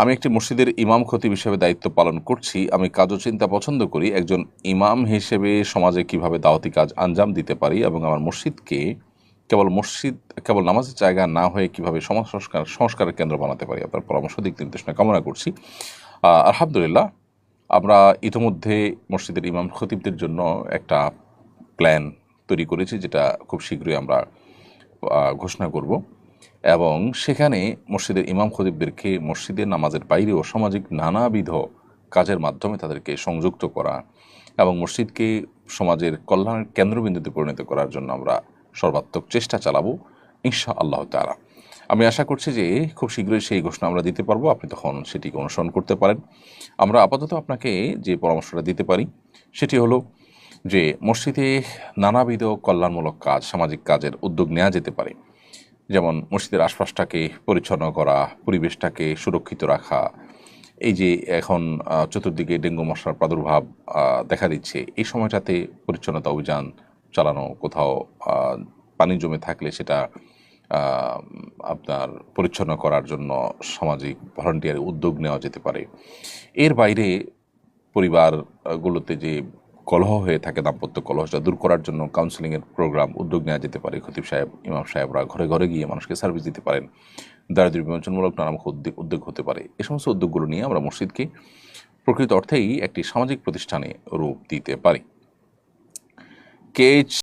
আমি একটি মসজিদের ইমাম খতিব হিসেবে দায়িত্ব পালন করছি। আমি কাজও চিন্তা পছন্দ করি। একজন ইমাম হিসেবে সমাজে কীভাবে দাওয়াতি কাজ আঞ্জাম দিতে পারি এবং আমার মসজিদকে কেবল মসজিদ, কেবল নামাজের জায়গা না হয়ে কীভাবে সমাজ সংস্কার সংস্কারের কেন্দ্র বানাতে পারি আপনার পরামর্শ, দিক নির্দেশনা, কামনা করছি। আলহামদুলিল্লাহ, আমরা ইতিমধ্যে মসজিদের ইমাম খতিবদের জন্য একটা প্ল্যান তৈরি করেছি যেটা খুব শীঘ্রই আমরা ঘোষণা করব। এবং সেখানে মসজিদের ইমাম খতিবদেরকে মসজিদের নামাজের বাইরেও সামাজিক নানাবিধ কাজের মাধ্যমে তাদেরকে সংযুক্ত করা এবং মসজিদকে সমাজের কল্যাণের কেন্দ্রবিন্দুতে পরিণত করার জন্য আমরা সর্বাত্মক চেষ্টা চালাবো ইনশা আল্লাহ তালা আমি আশা করছি যে খুব শীঘ্রই সেই ঘোষণা আমরা দিতে পারব। আপনি তখন সেটিকে অনুসরণ করতে পারেন। আমরা আপাতত আপনাকে যে পরামর্শটা দিতে পারি, সেটি হলো যে মসজিদে নানাবিধ কল্যাণমূলক কাজ, সামাজিক কাজের উদ্যোগ নেওয়া যেতে পারে। যেমন মসজিদের আশপাশটাকে পরিচ্ছন্ন করা, পরিবেশটাকে সুরক্ষিত রাখা, এই যে এখন চতুর্দিকে ডেঙ্গু মশার প্রাদুর্ভাব দেখা দিচ্ছে, এই সময়টাতে পরিচ্ছন্নতা অভিযান চালানো কোথাও পানি জমে থাকলে সেটা আপনার পরিচ্ছন্ন করার জন্য সামাজিক ভলান্টিয়ার উদ্যোগ নেওয়া যেতে পারে। এর বাইরে পরিবারগুলোতে যে কলহ হয়ে থাকে দাম্পত্য কলহটা দূর করার জন্য কাউন্সেলিংয়ের প্রোগ্রাম উদ্যোগ নেওয়া যেতে পারে। খতিব সাহেব, ইমাম সাহেবরা ঘরে ঘরে গিয়ে মানুষকে সার্ভিস দিতে পারেন। দারিদ্র বিমোচনমূলক নানা উদ্যোগ উদ্যোগ হতে পারে। এ সমস্ত উদ্যোগগুলো নিয়ে আমরা মসজিদকে প্রকৃত অর্থেই একটি সামাজিক প্রতিষ্ঠানে রূপ দিতে পারি। কেচ